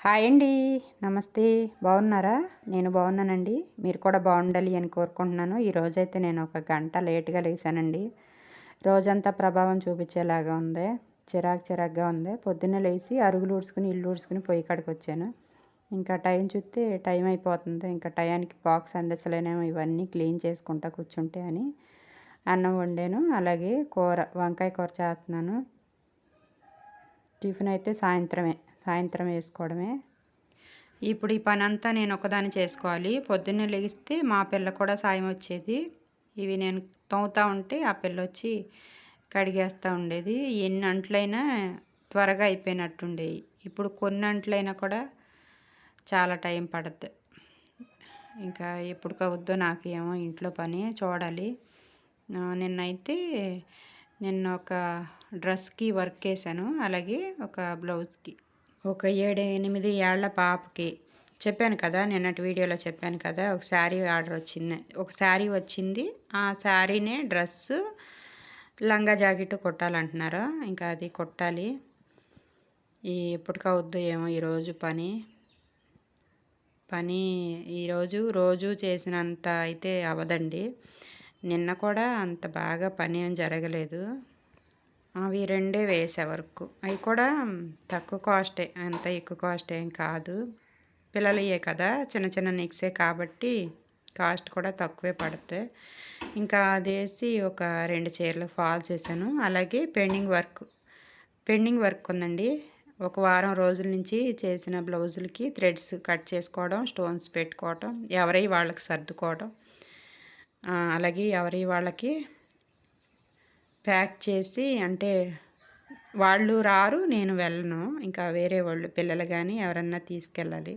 Hi అండి. నమస్తే. బాగున్నారా? నేను బాగున్నానండి. మీరు కూడా బాగుండాలి అని కోరుకుంటున్నాను. ఈరోజైతే నేను ఒక గంట లేట్గా లేచానండి రోజంతా ప్రభావం చూపించేలాగా ఉంది. చిరాకు చిరాకుగా ఉంది. పొద్దున్నే లేచి అరుగులు ఊడ్చుకుని ఇల్లు ఊడ్చుకుని పొయ్యి కాడికి వచ్చాను. ఇంకా టైం చూస్తే టైం అయిపోతుంది. ఇంకా టయానికి బాక్స్ అందించలేనేమో ఇవన్నీ క్లీన్ చేసుకుంటా కూర్చుంటే అని అన్నం వండాను. అలాగే కూర వంకాయ కూర చేస్తున్నాను. టిఫిన్ అయితే సాయంత్రమే. సాయంత్రం వేసుకోవడమే. ఇప్పుడు ఈ పని అంతా నేను ఒకదాన్ని చేసుకోవాలి. పొద్దున్నే లెగిస్తే మా పిల్ల కూడా సాయం వచ్చేది. ఇవి నేను తోముతూ ఉంటే ఆ పిల్ల వచ్చి కడిగేస్తూ ఉండేది. ఎన్ని అంట్లైనా త్వరగా అయిపోయినట్టుండేవి ఇప్పుడు కొన్ని అంట్లైనా కూడా చాలా టైం పడుతుంది ఇంకా ఎప్పుడు కవుద్దో నాకేమో ఇంట్లో పని చూడాలి. నిన్నైతే నిన్న ఒక డ్రెస్కి వర్క్ వేసాను. అలాగే ఒక బ్లౌజ్కి. ఒక ఏడు ఎనిమిది ఏళ్ళ పాపకి. చెప్పాను కదా నిన్నటి వీడియోలో చెప్పాను కదా ఒక శారీ ఆర్డర్ వచ్చింది. ఒక శారీ వచ్చింది. ఆ శారీనే డ్రెస్సు లంగా జాకెట్ కొట్టాలంటున్నారు? ఇంకా అది కొట్టాలి. ఈ ఎప్పటికవుద్దు ఏమో ఈరోజు పని. పని ఈరోజు రోజు చేసినంత అయితే అవదండి. నిన్న కూడా అంత బాగా పని ఏం జరగలేదు. అవి రెండే వేసే వరకు. అవి కూడా తక్కువ కాస్టే అంత ఎక్కువ కాస్ట్ ఏం కాదు. పిల్లలయ్యే కదా చిన్న చిన్న నిక్సే కాబట్టి కాస్ట్ కూడా తక్కువే పడుతుంది ఇంకా అది వేసి ఒక రెండు చీరలు ఫాల్ చేశాను. అలాగే పెండింగ్ వర్క్ పెండింగ్ వర్క్ ఉందండి. ఒక వారం రోజుల నుంచి చేసిన బ్లౌజులకి థ్రెడ్స్ కట్ చేసుకోవడం స్టోన్స్ పెట్టుకోవడం ఎవరై వాళ్ళకి సర్దుకోవడం అలాగే ఎవరి వాళ్ళకి ప్యాక్ చేసి అంటే వాళ్ళు రారు నేను వెళ్ళను. ఇంకా వేరే వాళ్ళు పిల్లలు కానీ ఎవరన్నా తీసుకెళ్ళాలి.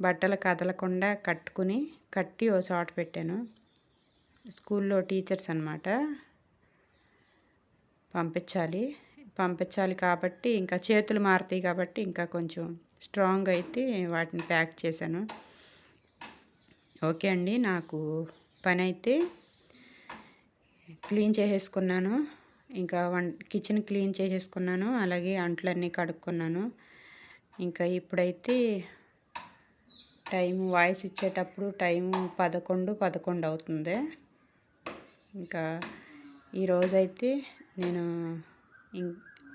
బట్టలు కదలకుండా కట్టుకుని కట్టి ఓ చోట పెట్టాను. స్కూల్లో టీచర్స్ అనమాట పంపించాలి. పంపించాలి కాబట్టి ఇంకా చేతులు మారుతాయి కాబట్టి ఇంకా కొంచెం స్ట్రాంగ్ అయితే వాటిని ప్యాక్ చేశాను. ఓకే అండి నాకు పని అయితే క్లీన్ చేసేసుకున్నాను. ఇంకా వన్ కిచెన్ క్లీన్ చేసేసుకున్నాను. అలాగే అంట్లన్నీ కడుక్కున్నాను. ఇంకా ఇప్పుడైతే టైం వాయిస్ ఇచ్చేటప్పుడు టైం పదకొండు పదకొండు అవుతుంది. ఇంకా ఈరోజైతే నేను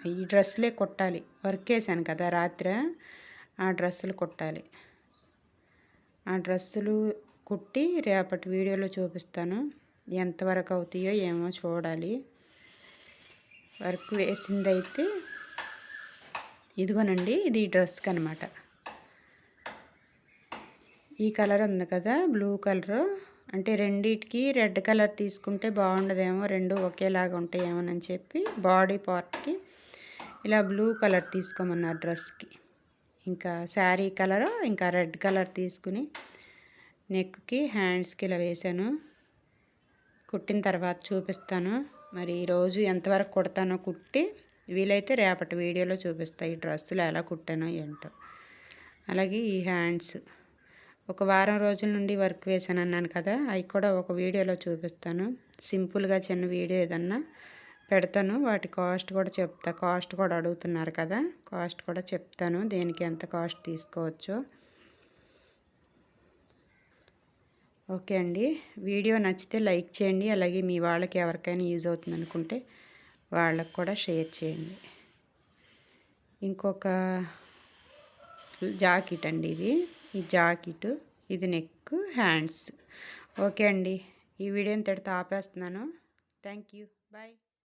ఈ డ్రెస్సులే కొట్టాలి. వర్క్ వేసాను కదా రాత్రి. ఆ డ్రెస్సులు కొట్టాలి. ఆ డ్రెస్సులు కుట్టి రేపటి వీడియోలో చూపిస్తాను. ఎంతవరకు అవుతాయో ఏమో చూడాలి. వర్క్ వేసిందైతే ఇదిగోనండి ఇది డ్రెస్కి అనమాట ఈ కలర్ ఉంది కదా బ్లూ కలరు. అంటే రెండిటికి రెడ్ కలర్ తీసుకుంటే బాగుండదేమో రెండు ఒకేలాగా ఉంటాయేమోనని చెప్పి బాడీ పార్ట్కి ఇలా బ్లూ కలర్ తీసుకోమన్నారు డ్రెస్కి. ఇంకా శారీ కలరు ఇంకా రెడ్ కలర్ తీసుకుని నెక్కి హ్యాండ్స్కి ఇలా వేసాను కుట్టిన తర్వాత చూపిస్తాను. మరి ఈరోజు ఎంతవరకు కుడతానో కుట్టి వీలైతే రేపటి వీడియోలో చూపిస్తాయి ఈ డ్రెస్సులు ఎలా కుట్టానో ఏంటో. అలాగే ఈ హ్యాండ్స్. ఒక వారం రోజుల నుండి వర్క్ వేసాను అన్నాను కదా అవి కూడా ఒక వీడియోలో చూపిస్తాను. సింపుల్గా చిన్న వీడియో ఏదన్నా పెడతాను. వాటి కాస్ట్ కూడా చెప్తా. కాస్ట్ కూడా అడుగుతున్నారు కదా కాస్ట్ కూడా చెప్తాను. దేనికి ఎంత కాస్ట్ తీసుకోవచ్చో. ఓకే అండి. వీడియో నచ్చితే లైక్ చేయండి. అలాగే మీ వాళ్ళకి ఎవరికైనా యూజ్ అవుతుంది అనుకుంటే వాళ్ళకు కూడా షేర్ చేయండి. ఇంకొక జాకెట్ అండి ఇది. ఈ జాకెట్ ఇది నెక్ హ్యాండ్స్. ఓకే అండి. ఈ వీడియోని తడితే ఆపేస్తున్నాను. Thank you. బాయ్.